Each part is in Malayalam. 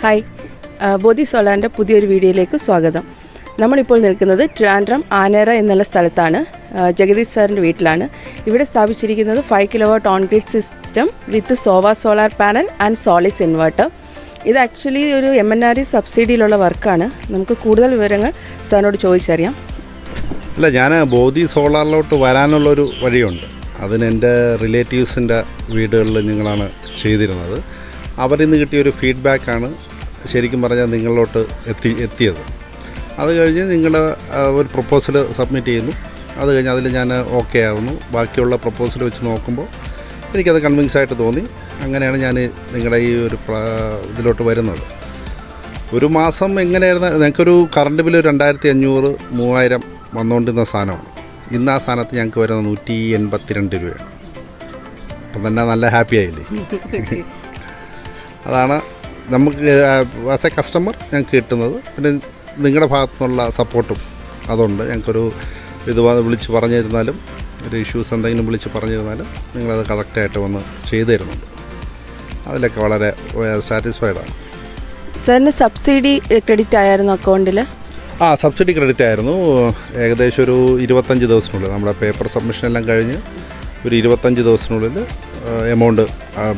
ഹായ് ബോധി സോളാന്റെ പുതിയൊരു വീഡിയോയിലേക്ക് സ്വാഗതം. നമ്മളിപ്പോൾ നിൽക്കുന്നത് ട്രാൻഡ്രം ആനേറ എന്നുള്ള സ്ഥലത്താണ്. ജഗദീഷ് സാറിന്റെ വീട്ടിലാണ്. ഇവിടെ സ്ഥാപിച്ചിരിക്കുന്നത് five kilo watt on grid system with Sova solar panel and Solis inverter ഇത് ആക്ച്വലി ഒരു എം എൻ ആർ ഇ സബ്സിഡിയിലുള്ള വർക്കാണ് നമുക്ക് കൂടുതൽ വിവരങ്ങൾ സാറിനോട് ചോദിച്ചറിയാം. അല്ല ഞാൻ ബോധി സോളാറിലോട്ട് വരാനുള്ളൊരു വഴിയുണ്ട്. അതിന് എന്റെ റിലേറ്റീവ്സിന്റെ വീടുകളിൽ നിങ്ങളാണ് ചെയ്തിരുന്നത്. അവരിൽ നിന്ന് കിട്ടിയ കിട്ടിയൊരു ഫീഡ്ബാക്കാണ് ശരിക്കും പറഞ്ഞാൽ നിങ്ങളിലോട്ട് എത്തി എത്തിയത്. അത് കഴിഞ്ഞ് നിങ്ങൾ ഒരു പ്രപ്പോസൽ സബ്മിറ്റ് ചെയ്യുന്നു. അത് കഴിഞ്ഞ് അതിൽ ഞാൻ ഓക്കെ ആകുന്നു ബാക്കിയുള്ള പ്രപ്പോസൽ വെച്ച് നോക്കുമ്പോൾ എനിക്കത് കൺവിൻസ് ആയിട്ട് തോന്നി. അങ്ങനെയാണ് ഞാൻ നിങ്ങളുടെ ഈ ഒരു ഇതിലോട്ട് വരുന്നത്. ഒരു മാസം എങ്ങനെയായിരുന്നു? ഞങ്ങൾക്കൊരു കറണ്ട് ബില്ല് രണ്ടായിരത്തി അഞ്ഞൂറ് മൂവായിരം വന്നുകൊണ്ടിരുന്ന സാധനമാണ്. ഇന്ന് ആ സ്ഥാനത്ത് ഞങ്ങൾക്ക് വരുന്നത് നൂറ്റി എൺപത്തി രണ്ട് രൂപയാണ്. അപ്പം തന്നെ നല്ല ഹാപ്പി ആയില്ലേ? അതാണ് നമുക്ക് ആസ് എ കസ്റ്റമർ ഞങ്ങൾക്ക് കിട്ടുന്നത്. പിന്നെ നിങ്ങളുടെ ഭാഗത്തു നിന്നുള്ള സപ്പോർട്ടും അതുണ്ട്. ഞങ്ങൾക്കൊരു ഇത് വിളിച്ച് പറഞ്ഞു തരുന്നാലും ഒരു ഇഷ്യൂസ് എന്തെങ്കിലും വിളിച്ച് പറഞ്ഞു തരുന്നാലും നിങ്ങളത് കറക്റ്റായിട്ട് വന്ന് ചെയ്തു തരുന്നുണ്ട്. അതിലൊക്കെ വളരെ സാറ്റിസ്ഫൈഡാണ് സാറിന് സബ്സിഡി ക്രെഡിറ്റ് ആയിരുന്നു അക്കൗണ്ടിൽ ആ സബ്സിഡി ക്രെഡിറ്റ് ആയിരുന്നു. ഏകദേശം ഒരു ഇരുപത്തഞ്ച് ദിവസത്തിനുള്ളിൽ. നമ്മുടെ പേപ്പർ സബ്മിഷൻ എല്ലാം കഴിഞ്ഞ് ഒരു ഇരുപത്തഞ്ച് ദിവസത്തിനുള്ളിൽ എമൗണ്ട്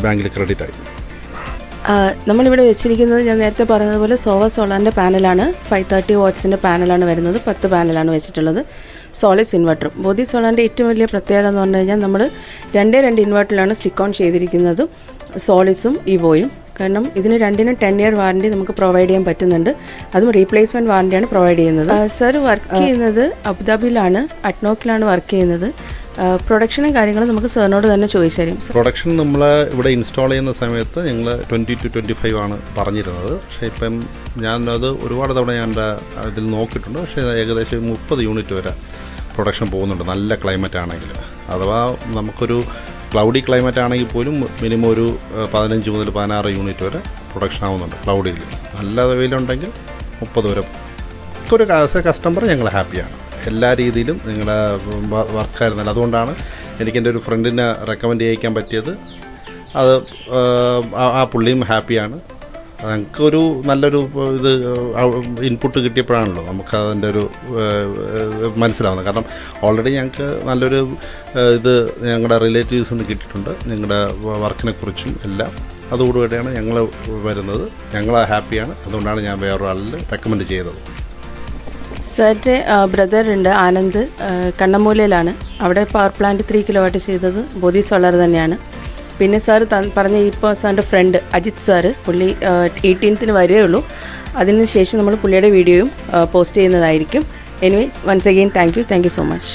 ബാങ്കിൽ ക്രെഡിറ്റ് ആയി. നമ്മളിവിടെ വെച്ചിരിക്കുന്നത് ഞാൻ നേരത്തെ പറഞ്ഞതുപോലെ സോവ സോളാറിന്റെ പാനലാണ്. ഫൈവ് തേർട്ടി വാട്ട്സിന്റെ പാനലാണ് വരുന്നത്. പത്ത് പാനലാണ് വെച്ചിട്ടുള്ളത്. സോളിസ് ഇൻവെർട്ടറും ബോധി സോളാറിന്റെ ഏറ്റവും വലിയ പ്രത്യേകത എന്ന് പറഞ്ഞു കഴിഞ്ഞാൽ നമ്മൾ രണ്ടേ രണ്ട് ഇൻവെർട്ടറിലാണ് സ്റ്റിക്ക് ഓൺ ചെയ്തിരിക്കുന്നത്. സോളിസും ഇവോയും കാരണം ഇതിന് രണ്ടിനും ടെൻ ഇയർ വാറണ്ടി നമുക്ക് പ്രൊവൈഡ് ചെയ്യാൻ പറ്റുന്നുണ്ട്. അതും റീപ്ലേസ്മെന്റ് വാറണ്ടിയാണ് പ്രൊവൈഡ് ചെയ്യുന്നത്. സർ വർക്ക് ചെയ്യുന്നത് അബുദാബിയിലാണ് അറ്റ്നോക്കിലാണ് വർക്ക് ചെയ്യുന്നത്. പ്രൊഡക്ഷനും കാര്യങ്ങളും നമുക്ക് സാറിനോട് തന്നെ ചോദിച്ചു പ്രൊഡക്ഷൻ നമ്മൾ ഇവിടെ ഇൻസ്റ്റാൾ ചെയ്യുന്ന സമയത്ത് ഞങ്ങൾ ട്വന്റി ടു ട്വന്റി ഫൈവ് ആണ് പറഞ്ഞിരുന്നത്. പക്ഷേ ഇപ്പം ഞാൻ അത് ഒരുപാട് തവണ ഞാൻ എന്റെ ഇതിൽ നോക്കിയിട്ടുണ്ട്. പക്ഷേ ഏകദേശം മുപ്പത് യൂണിറ്റ് വരെ പ്രൊഡക്ഷൻ പോകുന്നുണ്ട്. നല്ല ക്ലൈമറ്റ് ആണെങ്കിൽ. അഥവാ നമുക്കൊരു ക്ലൗഡി ക്ലൈമറ്റ് ആണെങ്കിൽ പോലും മിനിമം ഒരു പതിനഞ്ച് മുതൽ പതിനാറ് യൂണിറ്റ് വരെ പ്രൊഡക്ഷൻ ആവുന്നുണ്ട് ക്ലൗഡിയിൽ നല്ല വെയിലുണ്ടെങ്കിൽ മുപ്പത് വരെ. ഒരു കസ്റ്റമർ ഞങ്ങൾ ഹാപ്പിയാണ് എല്ലാ രീതിയിലും നിങ്ങളുടെ വർക്കായിരുന്നല്ലോ. അതുകൊണ്ടാണ് എനിക്ക് എന്റെ ഒരു ഫ്രണ്ടിനെ റെക്കമെൻഡ് ചെയ്യിക്കാൻ പറ്റിയത്. അത് ആ- പുള്ളിയും ഹാപ്പിയാണ് ഞങ്ങൾക്കൊരു നല്ലൊരു ഇത് ഇൻപുട്ട് കിട്ടിയപ്പോഴാണല്ലോ നമുക്ക് അതിന്റെ ഒരു മനസ്സിലാവുന്നത്. കാരണം ഓൾറെഡി ഞങ്ങൾക്ക് നല്ലൊരു ഇത് ഞങ്ങളുടെ റിലേറ്റീവ്സിൽ നിന്ന് കിട്ടിയിട്ടുണ്ട്. ഞങ്ങളുടെ വർക്കിനെക്കുറിച്ചും എല്ലാം. അതോടുകൂടിയാണ് ഞങ്ങൾ വരുന്നത്. ഞങ്ങൾ ഹാപ്പിയാണ് അതുകൊണ്ടാണ് ഞാൻ വേറൊരാളിൽ റെക്കമെൻഡ് ചെയ്തത്. സാറിന്റെ ബ്രദർ ഉണ്ട് ആനന്ദ് കണ്ണമൂലയിലാണ്. അവിടെ power plant three kilo watt ചെയ്തത് ബോധി സോളാർ തന്നെയാണ്. പിന്നെ സാർ പറഞ്ഞ ഇപ്പോൾ സാറിന്റെ ഫ്രണ്ട് അജിത് സാറ് പുള്ളി എയ്റ്റീൻത്തിന് വരേ ഉള്ളൂ. അതിന് ശേഷം നമ്മൾ പുള്ളിയുടെ വീഡിയോയും പോസ്റ്റ് ചെയ്യുന്നതായിരിക്കും. Anyway once again thank you thank you so much